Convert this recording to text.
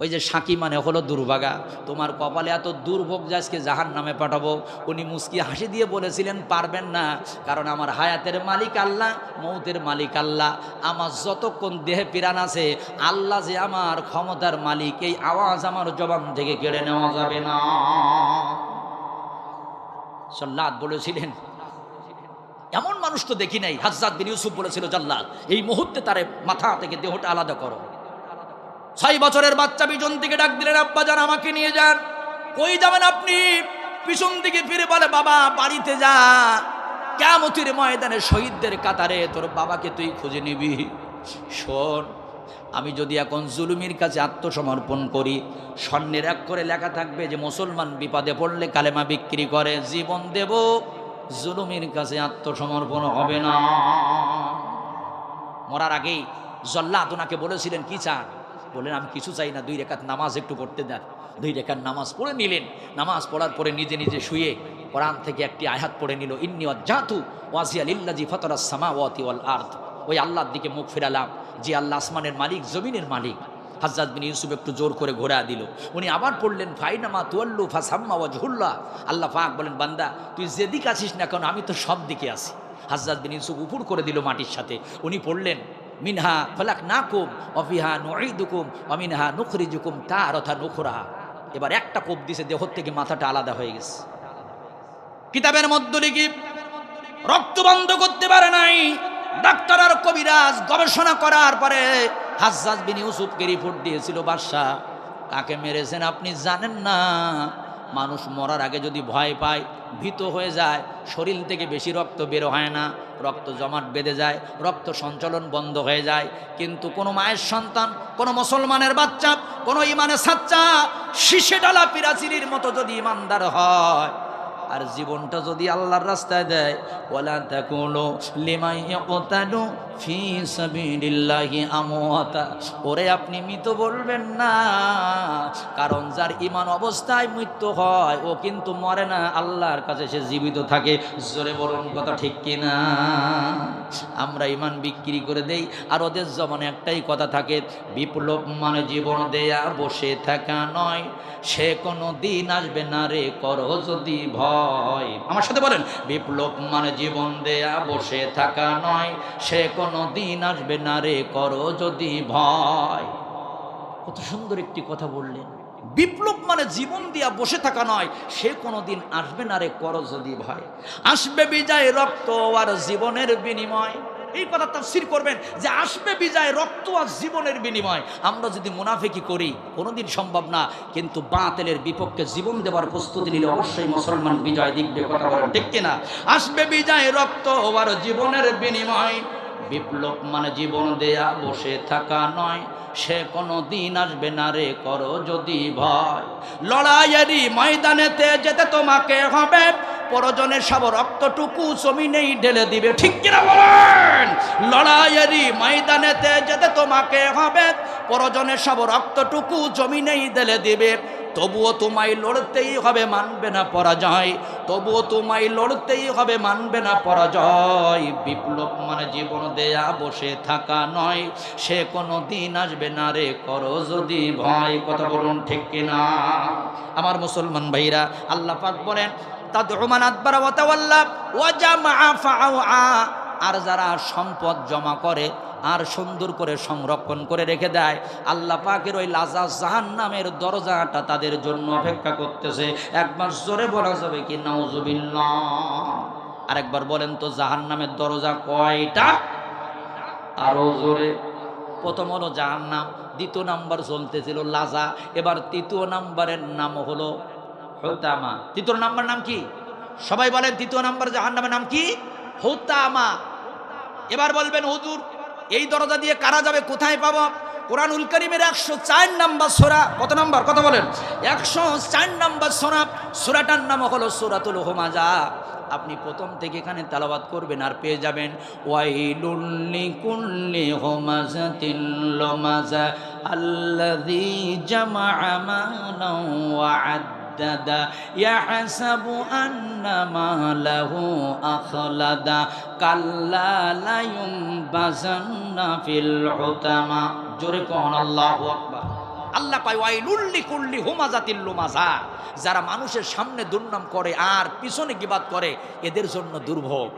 ওই যে সাকি মানে হলো দুর্ভাগা। তোমার কপালে এত দুর্ভোগ আজকে জাহান নামে পাঠাবো। উনি মুস্কি হাসি দিয়ে বলেছিলেন, পারবেন না। কারণ আমার হায়াতের মালিক আল্লাহ, মৌতের মালিক আল্লাহ। আমার যতক্ষণ দেহে পিরান আছে, আল্লাহ যে আমার ক্ষমতার মালিক, এই আওয়াজ আমার জবান থেকে কেড়ে নেওয়া যাবে না। সল্লাদ বলেছিলেন, এমন মানুষ তো দেখি নাই। হাজরাত বিন ইউসুফ বলেছিল জাল্লাদ এই মুহূর্তে তারে মাথা থেকে দেহটা আলাদা করো। ছয় বছরের বাচ্চা পিছন থেকে ডাক দিলেন, আব্বা যান, আমাকে নিয়ে যান। কই যাবেন আপনি? পিছন দিকে ফিরে বলে, বাবা, বাড়িতে যা। কেমতির ময়দানে শহীদদের কাতারে তোর বাবাকে তুই খুঁজে নিবি। শোন, আমি যদি এখন জুলুমির কাছে আত্মসমর্পণ করি, স্বর্ণের এক করে লেখা থাকবে যে, মুসলমান বিপদে পড়লে কালেমা বিক্রি করে, জীবন দেব। জুলুমির কাছে আত্মসমর্পণ হবে না। মরার আগেই জল্লাদ ওনাকে বলেছিলেন, কি চান? বললেন, আমি কিছু চাই না, দুই রেখাত নামাজ একটু পড়তে দেন। দুই রেখার নামাজ পড়ে নিলেন। নামাজ পড়ার পরে নিজে নিজে শুয়ে কোরআন থেকে একটি আয়াত পড়ে নিল, ইন্নি জাতু ওয়াজিয়া লিল্লাজি ফতরাস সামা ওয়াতি ওয়াল ওই আল্লাহর দিকে মুখ ফেরালাম, যে আল্লাহ আসমানের মালিক, জমিনের মালিক। হাজরাত বিন ইউসুফ একটু জোর করে ঘোরা দিল। উনি আবার পড়লেন, ফাইনামা তুয়াল্লু ফাসাম্মা ওয়াজহুল্লাহ। আল্লাহ পাক বলেন, বান্দা, তুই যেদিকে আসিস না কেন, আমি তো সব দিকে আসি হাজরাত বিন ইউসুফ উপর করে দিল মাটির সাথে। উনি পড়লেন মিনহা ফলাক নাকুম অফিহা নুকুম অমিনহা নুখরিজুকুম তার অথা নুখরা এবার একটা কোপ দিছে দেহ থেকে মাথাটা আলাদা হয়ে গেছে। কিতাবের মধ্যে লিখি, রক্ত বন্ধ করতে পারে নাই। ডাক্তার আর কবিরাজ গবেষণা করার পরে হাজ্জাজ বিন ইউসুফকে রিপোর্ট দিয়েছিল, বাদশাহ, কাকে মেরেছেন আপনি জানেন না। মানুষ মরার আগে যদি ভয় পায়, ভীত হয়ে যায়, শরীর থেকে বেশি রক্ত বের হয় না, রক্ত জমাট বেঁধে যায়, রক্ত সঞ্চালন বন্ধ হয়ে যায়। কিন্তু কোনো মায়ের সন্তান, কোনো মুসলমানের বাচ্চা, কোনো ইমানের সাচ্চা, শিশে ডালা পিরাচিরির মতো যদি ইমানদার হয় আর জীবনটা যদি আল্লাহর রাস্তায় দেয় ওলা তাকুনু লিমাই ইয়াকতালু ফি সাবিলিল্লাহি আমওয়াতা। ওরে আপনি মৃত বলবেন না, কারণ যার ইমান অবস্থায় মৃত্যু হয়, ও কিন্তু মরে না, আল্লাহর কাছে সে জীবিত থাকে। জোরে বলুন কথা ঠিক কিনা? আমরা ইমান বিক্রি করে দেই, আর ওদের জমানে একটাই কথা থাকে, বিপ্লব মানে জীবন দেয়া, বসে থাকা নয়। সে কোনো দিন আসবে না রে, করো যদি ভয়। আমার সাথে বলেন, বিপ্লব মানে জীবন দেয়া, বসে থাকা নয়। সে কোনো দিন আসবে না রে, করো যদি ভয়। কত সুন্দর একটি কথা বললেন। বিপ্লব মানে জীবন দিয়া, বসে থাকা নয়। সে কোনো দিন আসবে না রে, করো যদি ভয়। আসবে বিজয় রক্ত আর জীবনের বিনিময়। এই কথা তাফসির করবেন যে আসবে বিজয় রক্ত আর জীবনের বিনিময়। আমরা যদি মুনাফিকি করি, কোনোদিন সম্ভব না, কিন্তু বাতিলের বিপক্ষে জীবন দেওয়ার প্রস্তুতি নিলে অবশ্যই মুসলমান বিজয় দিকবে কথা বলেন ঠিক কিনা? আসবে বিজয় রক্ত আর জীবনের বিনিময়। বিপ্লব মানে জীবন দেয়া, বসে থাকা নয়। সে কোনো দিন আসবে না রে, করো যদি ভয়। লড়াইয়েরই ময়দানেতে যেতে তোমাকে হবে পরজনের সব রক্তটুকু জমিনেই ঢেলে দিবে। ঠিক কিনা বলেন? লড়াইয়েরই ময়দানেতে যেতে তোমাকে হবে। পরজনের সব রক্তটুকু জমিনেই ঢেলে দিবে। তবুও তোমায় লড়তেই হবে মানবে না পরাজয়। তবুও তোমায় লড়তেই হবে মানবে না পরাজয়। বিপ্লব মানে জীবন দেয়া, বসে থাকা নয়। সে কোনো দিন আসবে না রে, করো যদি ভয়। কথা বলুন ঠিক কিনা? আমার মুসলমান ভাইরা, আল্লাহ পাক বলেন আর যারা সম্পদ জমা করে আর সুন্দর করে সংরক্ষণ করে রেখে দেয়, আল্লাহ পাকের ওই লাজা জাহান নামের দরজাটা তাদের জন্য অপেক্ষা করতেছে। একবার জোরে বলা যাবে কি, নাউজুবিল্লাহ। আরেকবার বলেন তো জাহান নামের দরজা কয়টা? আরও জোরে। প্রথম হলো জাহান নাম দ্বিতীয় নাম্বার চলতেছিল লাজা, এবার তৃতীয় নাম্বারের নাম হলো হৌতামা। তৃতীয় নাম্বার নাম কি? সবাই বলেন তৃতীয় নাম্বার জাহান নামের নাম কি? হৌতামা। এবার বলবেন, হুজুর, এই দরজা দিয়ে কারা যাবে, কোথায় পাবো? কোরআনুল করিমের একশো চার নাম্বার সোরা, কত নাম্বার? কথা বলেন? একশো চার নাম্বার সোরা, সোরাটার নাম হলো সোরাতুল হোমাজা। আপনি প্রথম থেকে এখানে তালাবাদ করবেন আর পেয়ে যাবেন ওয়াইলুল্লি কুল্লি হোমাজাতিন লোমাজা আল্লাযী জামাআ মালান ওয়া عددا يحسب أن ماله أخلدا كلا لينبذن في الحطمة জোরে কোন আল্লাহু আকবার আল্লাহ কয় ওয়াইলুল্লি কুল্লি হুমাজাতিল লুমাজা যারা মানুষের সামনে দুর্নাম করে আর পিছনে গিবাদ করে এদের জন্য দুর্ভোগ